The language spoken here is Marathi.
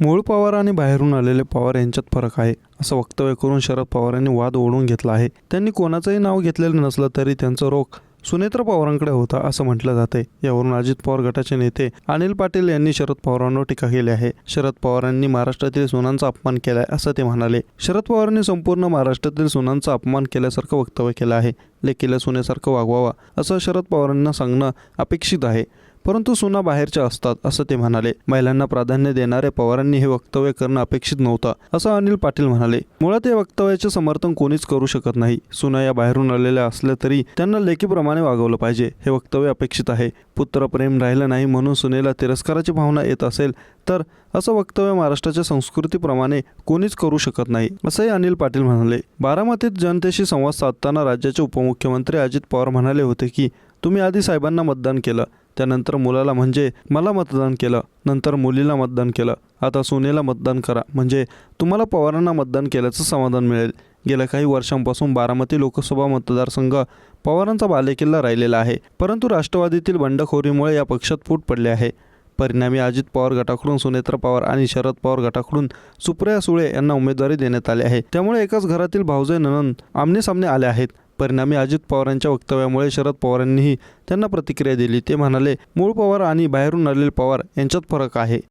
मूळ पवार आणि बाहेरून आलेले पवार यांच्यात फरक आहे असं वक्तव्य करून शरद पवारांनी वाद ओढून घेतला आहे. त्यांनी कोणाचंही नाव घेतलेलं नसलं तरी त्यांचं रोख सुनेत्र पवारांकडे होता असं म्हटलं जाते यावरून अजित पवार गटाचे नेते अनिल पाटील यांनी शरद पवारांवर टीका केली आहे. शरद पवारांनी महाराष्ट्रातील सुनांचा अपमान केलाय असं ते म्हणाले. शरद पवारांनी संपूर्ण महाराष्ट्रातील सुनांचा अपमान केल्यासारखं वक्तव्य केलं आहे. लेकीला सुनेसारखं वागवावा असं शरद पवारांना सांगणं अपेक्षित आहे. परंतु सुना बाहेरच्या असतात असं ते म्हणाले. महिलांना प्राधान्य देणाऱ्या पवारांनी हे वक्तव्य करणं अपेक्षित नव्हतं असं अनिल पाटील म्हणाले. मुळात या वक्तव्याचे समर्थन कोणीच करू शकत नाही. सुना या बाहेरून आलेल्या असल्या तरी त्यांना लेखीप्रमाणे वागवलं पाहिजे हे वक्तव्य अपेक्षित आहे. पुत्रप्रेम राहिलं नाही म्हणून सुनेला तिरस्काराची भावना येत असेल तर असं वक्तव्य महाराष्ट्राच्या संस्कृतीप्रमाणे कोणीच करू शकत नाही असंही अनिल पाटील म्हणाले. बारामतीत जनतेशी संवाद साधताना राज्याचे उपमुख्यमंत्री अजित पवार म्हणाले होते की तुम्ही आधी साहेबांना मतदान केलं त्यानंतर मुलाला म्हणजे मला मतदान केलं नंतर मुलीला मतदान केलं. आता सोनेला मतदान करा. म्हणजे तुम्हाला पवारांना मतदान केल्याचं समाधान मिळेल. गेल्या काही वर्षांपासून बारामती लोकसभा मतदारसंघ पवारांचा बालेकिल्ला राहिलेला आहे. परंतु राष्ट्रवादीतील बंडखोरीमुळे या पक्षात फूट पडली आहे. परिणामी अजित पवार गटाकडून सुनेत्र पवार आणि शरद पवार गटाकडून सुप्रिया सुळे यांना उमेदवारी देण्यात आली आहे. त्यामुळे एकाच घरातील भाऊजे ननंद आमने सामने आले आहेत. परिणामी अजित पवारांच्या वक्तव्यामुळे शरद पवारांनीही त्यांना प्रतिक्रिया दिली. ते म्हणाले मूळ पवार आणि बाहेरून आलेले पवार यांच्यात फरक आहे.